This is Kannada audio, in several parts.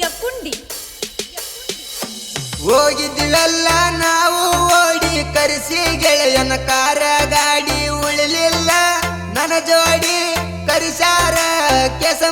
ಯಕುಂಡಿ. ನಾವು ಓಡಿ ಕರೆಸಿ ಗೆಳೆಯನ ಕಾರ ಗಾಡಿ ಉಳಿಲಿಲ್ಲ. ನನ್ನ ಜೋಡಿ ಕರಿಸಾರ ಕೆಸ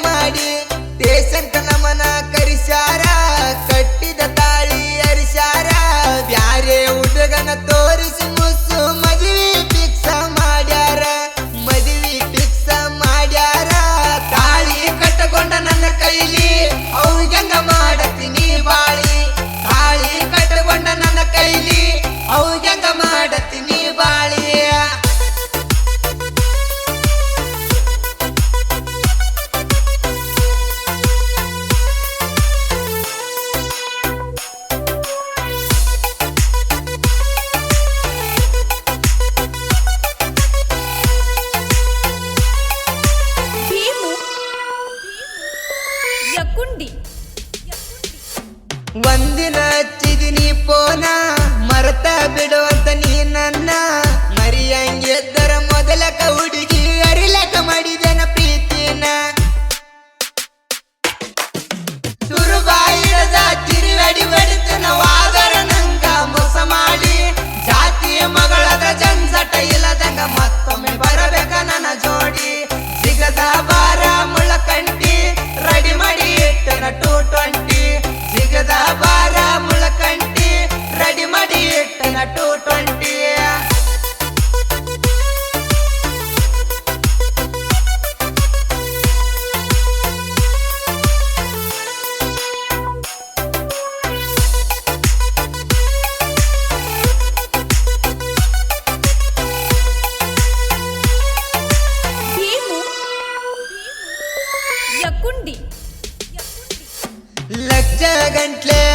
ಲಕ್ಷ ಗಂಟ್ಲೆ.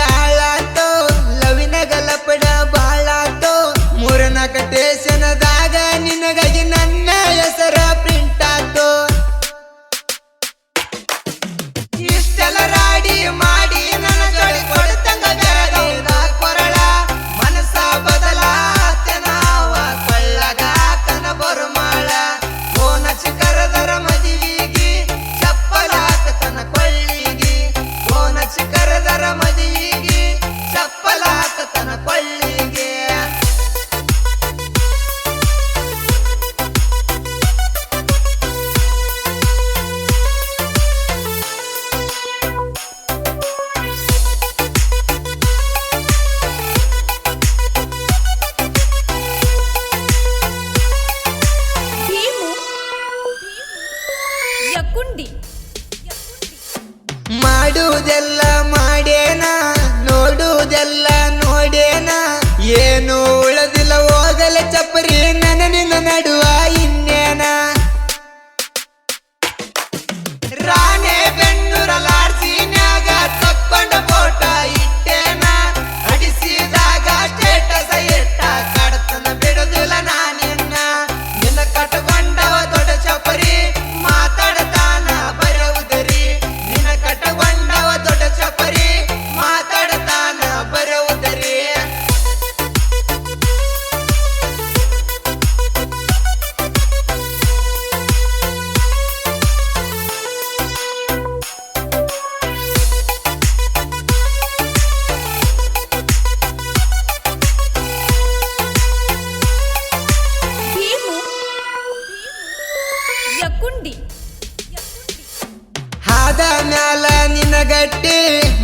ಗಟ್ಟಿ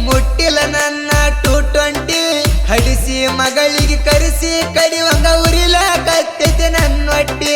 ಮುಟ್ಟಿಲ ನನ್ನ ಟೂ ಟ್ವೆಂಟಿ. ಹಡಿಸಿ ಮಗಳಿಗೆ ಕರೆಸಿ ಕಡಿವಂಗ ಉರಿಲ ಕತ್ತೈತೆ ನನ್ನೊಟ್ಟಿ.